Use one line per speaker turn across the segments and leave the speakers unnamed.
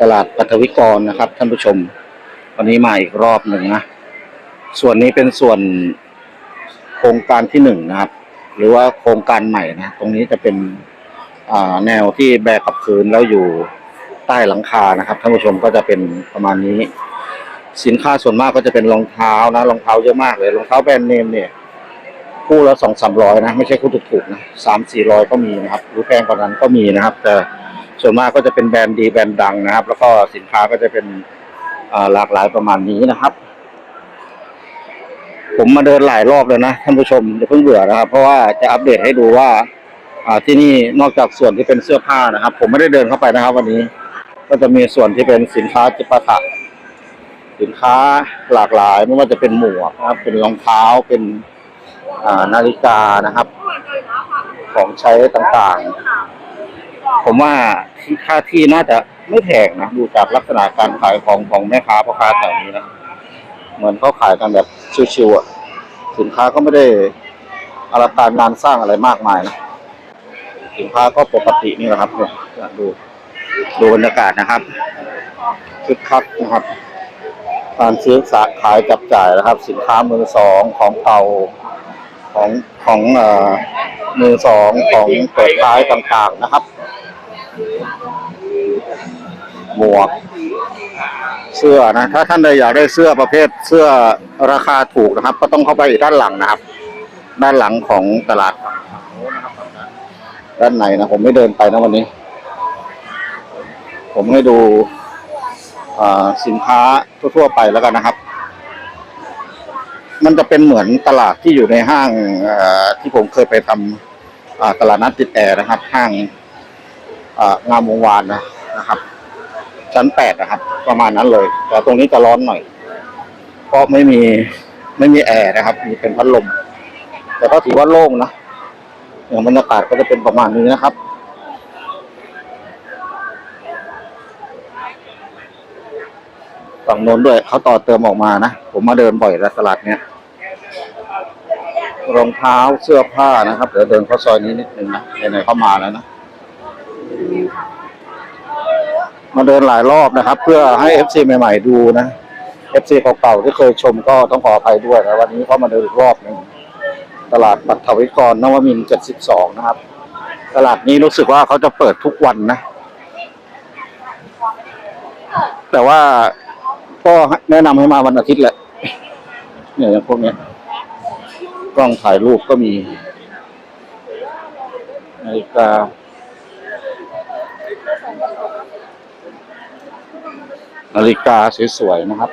ตลาดปัทวิกรนะครับ ท่านผู้ชม วันนี้มาอีกรอบหนึ่งนะ ส่วนนี้เป็นส่วนโครงการที่หนึ่งนะครับ หรือว่าโครงการใหม่นะ ตรงนี้จะเป็นแนวที่แบกกับพื้นแล้วอยู่ใต้หลังคานะครับท่านผู้ชมก็จะเป็นประมาณนี้ สินค้าส่วนมากก็จะเป็นรองเท้านะรองเท้าเยอะมากเลยรองเท้าแบรนด์เนมเนี่ยคู่ละสองสามร้อยนะ ไม่ใช่คู่ถูกๆนะสามสี่ร้อยก็มีนะครับ หรือแพงกว่านั้นก็มีนะครับ แต่ ส่วนมากก็จะเป็นแบรนด์ดีแบรนด์ดังนะครับ แล้วก็สินค้าก็จะเป็นหลากหลายประมาณนี้นะครับ ผมมาเดินหลายรอบแล้วนะท่านผู้ชมอย่าเพิ่งเบื่อนะครับ เพราะว่าจะอัปเดตให้ดูว่าที่นี่นอกจากส่วนที่เป็นเสื้อผ้านะครับ ผมไม่ได้เดินเข้าไปนะครับ วันนี้ก็จะมีส่วนที่เป็นสินค้าจิปาถะสินค้าหลากหลายไม่ว่าจะเป็นหมวกนะครับ เป็นรองเท้าเป็นนาฬิกานะครับ ของใช้ต่างๆ ผมว่าที่ค่าที่น่าจะไม่แพงนะดูจากลักษณะการขายของของแม่ค้าพ่อค้าแถวนี้นะเหมือนเขาขายกันแบบชิวๆอะสินค้าก็ไม่ได้อลังการงานสร้างอะไรมากมายนะสินค้าก็ปกตินี่แหละครับเนี่ยดูดูบรรยากาศนะครับคึกคักนะครับ การซื้อขายจับจ่ายนะครับ สินค้ามือสองของเก่าของของเอ่อมือสองของเปิดท้ายต่างๆนะครับ หมวก เสื้อนะ ถ้าท่านใดอยากได้เสื้อประเภทเสื้อราคาถูกนะครับ ก็ต้องเข้าไปด้านหลังนะครับ ด้านหลังของตลาดด้านในนะผมไม่เดินไปนะวันนี้ ผมให้ดูสินค้าทั่ว ๆ ไปแล้วกันนะครับ มันจะเป็นเหมือนตลาดที่อยู่ในห้างที่ผมเคยไปทำตลาดนัดติดแอร์นะครับ ห้าง งามวงวานนะนะครับ ชั้นแปดนะครับ ประมาณนั้นเลย แต่ตรงนี้จะร้อนหน่อย เพราะไม่มีไม่มีแอร์นะครับ มีเป็นพัดลม แต่ก็ถือว่าโล่งนะอย่างบรรยากาศก็จะเป็นประมาณนี้นะครับฝั่งโน้นด้วยเขาต่อเติมออกมานะ ผมมาเดินบ่อยแล้วตลาดเนี้ยรองเท้าเสื้อผ้านะครับ เดี๋ยวเดินเข้าซอยนี้นิดนึงนะไหนๆเข้ามาแล้วนะ มาเดินหลายรอบนะครับ เพื่อให้เอฟซใหม่ ๆ ดูนะเอฟซีเก่าๆที่เคยชมก็ต้องขออภัยด้วยนะวันนี้เขามาเดินอีกรอบหนึ่งตลาดปัทวิกรนวมินทร์72นะครับ ตลาดนี้รู้สึกว่าเขาจะเปิดทุกวันนะ แต่ว่าก็แนะนำให้มาวันอาทิตย์แหละเนี่ยอย่างพวกนี้กล้องถ่ายรูปก็มีนาฬิกา นาฬิกาสวยๆนะครับ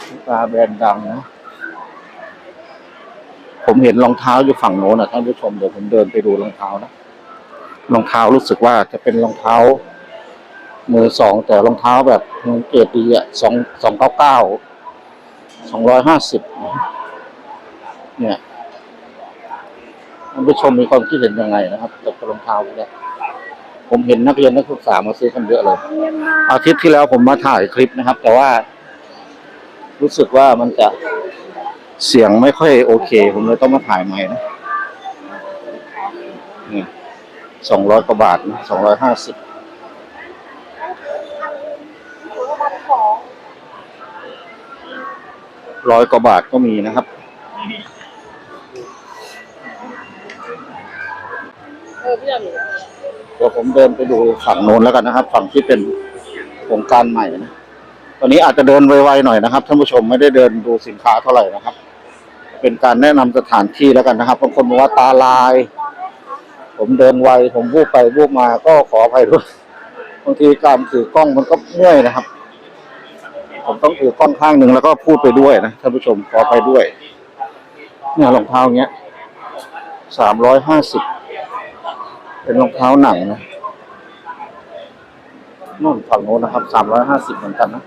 นาฬิกาแบรนด์ดังนะ ผมเห็นรองเท้าอยู่ฝั่งโน้นนะท่านผู้ชมเดี๋ยวผมเดินไปดูรองเท้านะรองเท้ารู้สึกว่าจะเป็นรองเท้า มือสองแต่รองเท้าแบบเกรดดีอะสองสองเก้าเก้าสองร้อยห้าสิบเนี่ยท่านผู้ชมมีความคิดเห็นยังไงนะครับกับรองเท้ากเนี่ย ผมเห็นนักเรียนนักศึกษามาซื้อกันเยอะเลย อาทิตย์ที่แล้วผมมาถ่ายคลิปนะครับ แต่ว่า รู้สึกว่ามันจะเสียงไม่ค่อยโอเค ผมเลยต้องมาถ่ายใหม่นะนี่สองร้อยกว่าบาทนะสองร้อยห้าสิบร้อยกว่าบาทก็มีนะครับ
เออพี่ดำอยู่
เดี๋ยวผมเดินไปดูฝั่งโน้นแล้วกันนะครับ ฝั่งที่เป็นโครงการใหม่นะตอนนี้อาจจะเดินไวๆหน่อยนะครับท่านผู้ชมไม่ได้เดินดูสินค้าเท่าไหร่นะครับ เป็นการแนะนำสถานที่แล้วกันนะครับบางคนบอกว่าตาลาย ผมเดินไวผมวูบไปวูบมาก็ขออภัยด้วยบางทีการถือกล้องมันก็เมื่อยนะครับ ผมต้องถือกล้องข้างหนึ่งแล้วก็พูดไปด้วยนะท่านผู้ชมขอไปด้วยเนี่ยรองเท้าเงี้ยสามร้อยห้าสิบ เป็นรองเท้าหนังนะนู่นฝั่งโน้นนะครับสามร้อยห้าสิบเหมือนกันนะ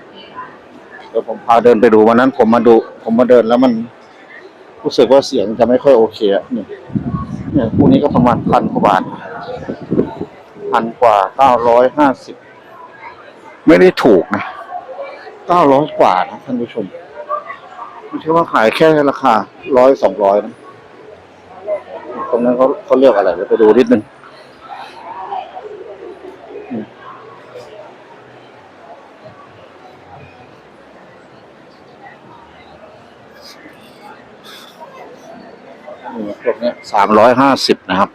เดี๋ยวผมพาเดินไปดูวันนั้น ผมมาดู ผมมาเดินแล้วมัน รู้สึกว่าเสียงจะไม่ค่อยโอเคอะเนี่ยเนี่ยคู่นี้ก็ประมาณพันกว่าบาทพันกว่าเก้าร้อยห้าสิบไม่ได้ถูกนะเก้าร้อยกว่านะท่านผู้ชมไม่ใช่ว่าขายแค่ราคาร้อยสองร้อยนะตรงนั้นเขาเขาเรียกอะไรเดี๋ยวไปดูนิดนึง สามร้อยห้าสิบนะครับ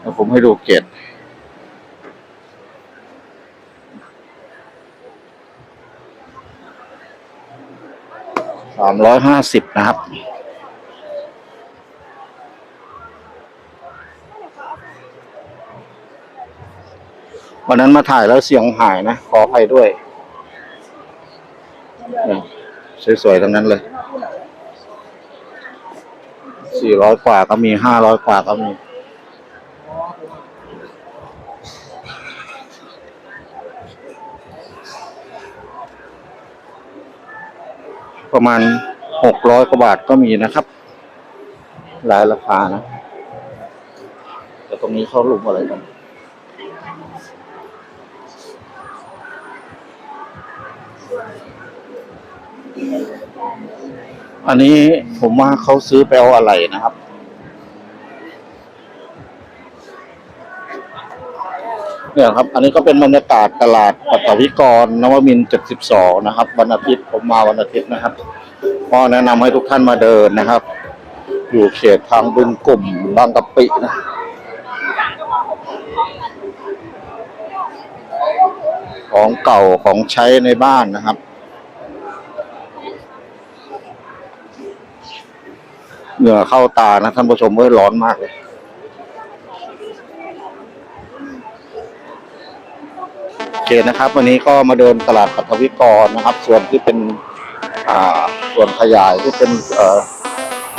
แล้วผมให้ดูเกตสามร้อยห้าสิบนะครับวันนั้นมาถ่ายแล้วเสียงหายนะ ขออภัยด้วยเนี่ยสวยๆทั้งนั้นเลย สี่ร้อยกว่าก็มีห้าร้อยกว่าก็มี ประมาณหกร้อยกว่าบาทก็มีนะครับ หลายราคานะ แต่ตรงนี้เขาลุมอะไรกัน อันนี้ผมว่าเขาซื้อไปเอาอะไรนะครับ เนี่ยครับ อันนี้ก็เป็นบรรยากาศตลาดปัตวิกรนวมินเจ็ดสิบสองนะครับ วันอาทิตย์ผมมาวันอาทิตย์นะครับก็แนะนำให้ทุกท่านมาเดินนะครับ อยู่เขตทางบึงกลุ่มบางกะปินะของเก่าของใช้ในบ้านนะครับ เหงื่อเข้าตานะท่านผู้ชมเว้ยร้อนมากเลยโอเคนะครับ วันนี้ก็มาเดินตลาดปัทวิกรนะครับ ส่วนที่เป็นอ่าส่วนขยายที่เป็นเอ่อ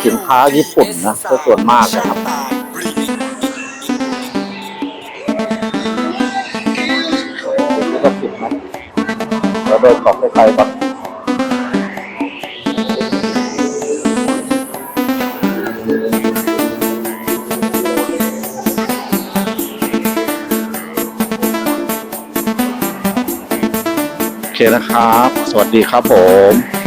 สินค้าญี่ปุ่นนะก็ส่วนมากนะครับก็ผิดนะเราเดินขอบไปไกลก่อน โอเคนะครับ สวัสดีครับผม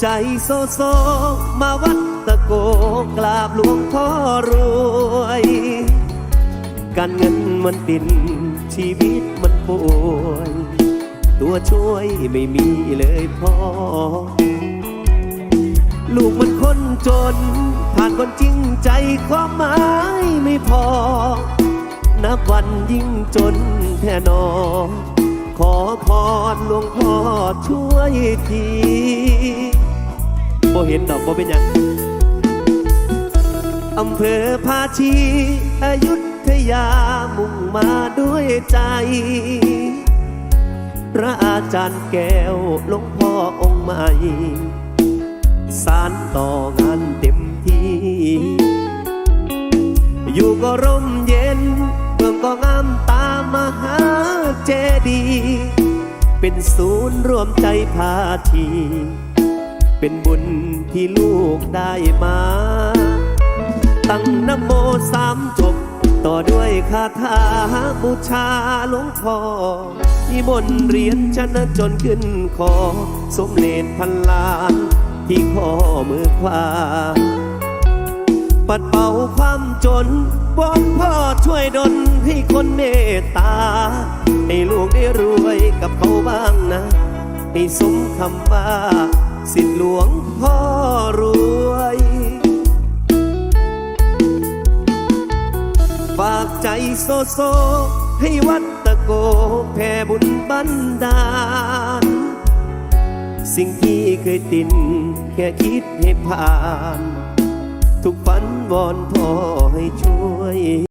ใจโซโซ มาวัดตะโกกราบหลวงพ่อรวย การเงินมันดินชีวิตมันป่วย ตัวช่วยไม่มีเลยพ่อ ลูกมันคนจน ผ่านคนจริงใจความหมายไม่พอ นับวันยิ่งจนแท่นอขอพรหลวงพ่อช่วยที บ่เห็นดอกบ่เป็นหยังอำเภอภาชีอายุทยามุ่งมาด้วยใจ พระอาจารย์แก้วหลวงพ่อองค์ใหม่สารต่องานเต็มที่ อยู่ก็ร่มเย็นเมืองก็งามตามมหาเจดีย์เป็นศูนย์รวมใจพาที เป็นบุญที่ลูกได้มา ตั้งนโมสามจบ ต่อด้วยคาถาบูชาหลวงพ่อนิมนต์เรียญชนะจนขึ้นคอ สมเด็จพันล้านที่ข้อมือขวาปัดเป่าความจนวอนพ่อช่วยดลให้คนเมตตา ให้ลูกได้รวยกับเขาบ้างนะ ให้สมคำว่า สิทธิหลวงพ่อรวย ฝากใจโซโซ ให้วัดตะโกแผ่บุญบันดาล สิ่งที่เคยตินแค่คิดให้ผ่าน ทุกฝันวอนพ่อให้ช่วย